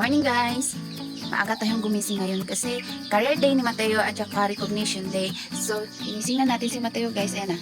morning guys! Maaga tayong gumising ngayon kasi career day ni Mateo at saka recognition day. So, ginising na natin si Mateo guys. Ayan na.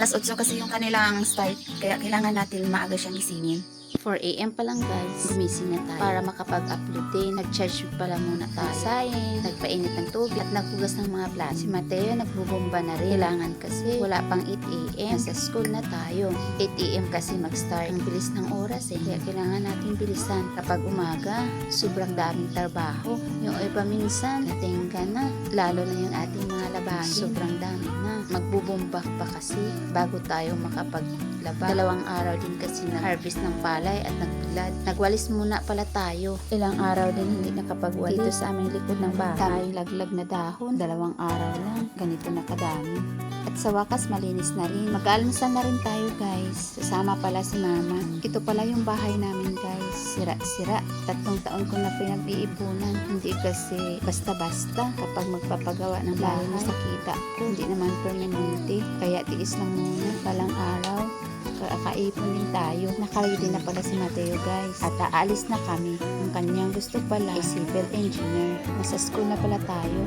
Alas 8 kasi yung kanilang start, kaya kailangan natin maaga siyang gisingin. 4 a.m. pa lang guys, gumising na tayo para makapag-upload din. Nag-charge pala muna tayo. Sayin, nagpainit ng tubig at naghugas ng mga plato. Si Mateo nagbubomba na rin. Kailangan kasi wala pang 8 a.m. Nasa school na tayo. 8 a.m. kasi mag-start. Ang bilis ng oras eh. Kaya kailangan natin bilisan. Kapag umaga, sobrang daming trabaho. Yung iba minsan, natingga na. Lalo na yung ating mga labahin. Sobrang dami na. Magbubomba pa kasi bago tayo makapaglaba. Dalawang araw din kasi na-harvest ng palay at nagbilad. Nagwalis muna pala tayo. Ilang araw din hindi nakapagwalis. Dito sa aming likod ng bahay. Daming laglag na dahon. Dalawang araw lang. Ganito na kadami. At sa wakas, malinis na rin. Mag-almusal na rin tayo, guys. Sasama pala si mama. Ito pala yung bahay namin, guys. Sira-sira. Tatlong taon ko na pinag-iipunan. Hindi kasi basta-basta kapag magpapagawa ng bahay na sa ko. Hindi naman permanente. Kaya tiis lang muna. Palang araw. Kakaipon din tayo. Nakaready na pala si Mateo, guys. At aalis na kami. Ang kanyang gusto pala ay civil engineer. Nasa school na pala tayo.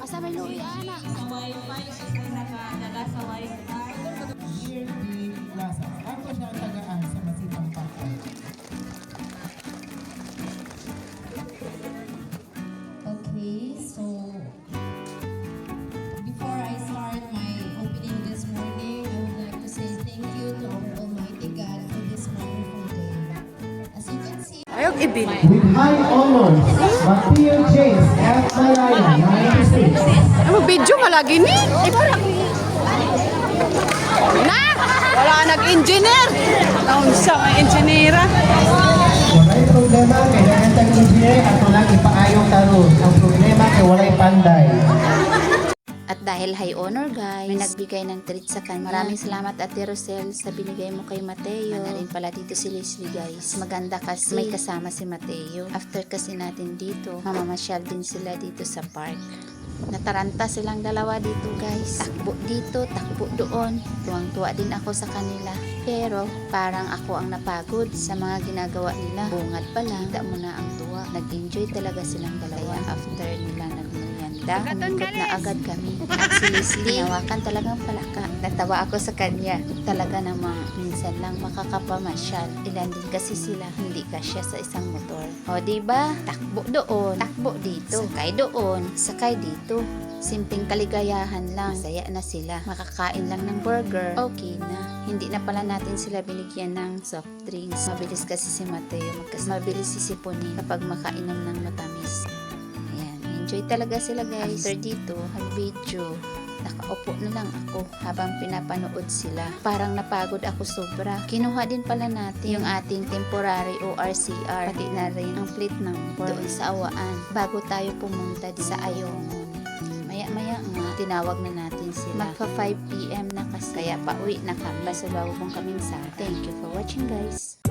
Kasabay Louie, anak. Year D. Plaza. Okay, so before I start my opening this morning, I would like to say thank you to our Almighty God for this wonderful day. As you can see, Ayog ibin. With high honors, Matthew James F. Malaya, 96. Ano video ka lagi ni? Na! Wala nag-engineer! Taon sa mga engineera. Walay problema kay nakatang engineer at walang ipaayong karon. Ang problema kay walay panday. At dahil high honor guys, may nagbigay ng treat sa kanya. Maraming salamat Ate Rosel sa binigay mo kay Mateo. Ano rin pala dito si Leslie guys. Maganda kasi may kasama si Mateo. After kasi natin dito, mamamasyal din sila dito sa park. Nataranta silang dalawa dito guys. Takbo dito, takbo doon. Tuwang-tuwa din ako sa kanila. Pero parang ako ang napagod sa mga ginagawa nila. Bungad pa lang, kita mo na ang tuwa. Nag-enjoy talaga silang dalawa after nila nagmerienda. Umikot na agad kami. At si Leslie, nawakan talagang palaka. Natawa ako sa kanya. Talaga namang minsan lang makakapamasyal. Ilan din kasi sila, hindi kasya sa isang motor. O, di ba? Takbo doon, takbo dito, sakay doon, sakay dito. Simpleng kaligayahan lang. Saya na sila. Makakain lang ng burger. Okay na. Hindi na pala natin sila binigyan ng soft drinks. Mabilis kasi si Mateo. Magkas mabilis sisipunin kapag makainom ng matamis. Ayan. Enjoy talaga sila guys. After dito, mag-video. Nakaupo na lang ako habang pinapanood sila. Parang napagod ako sobra. Kinuha din pala natin yung ating temporary ORCR. Pati na rin ang plate number doon sa awaan. Bago tayo pumunta din sa Ayongon. Maya-maya nga, tinawag na natin sila. Magpa 5pm na kasi. Kaya pauwi na kami. Basta bago pong kaming sa. Thank you for watching guys.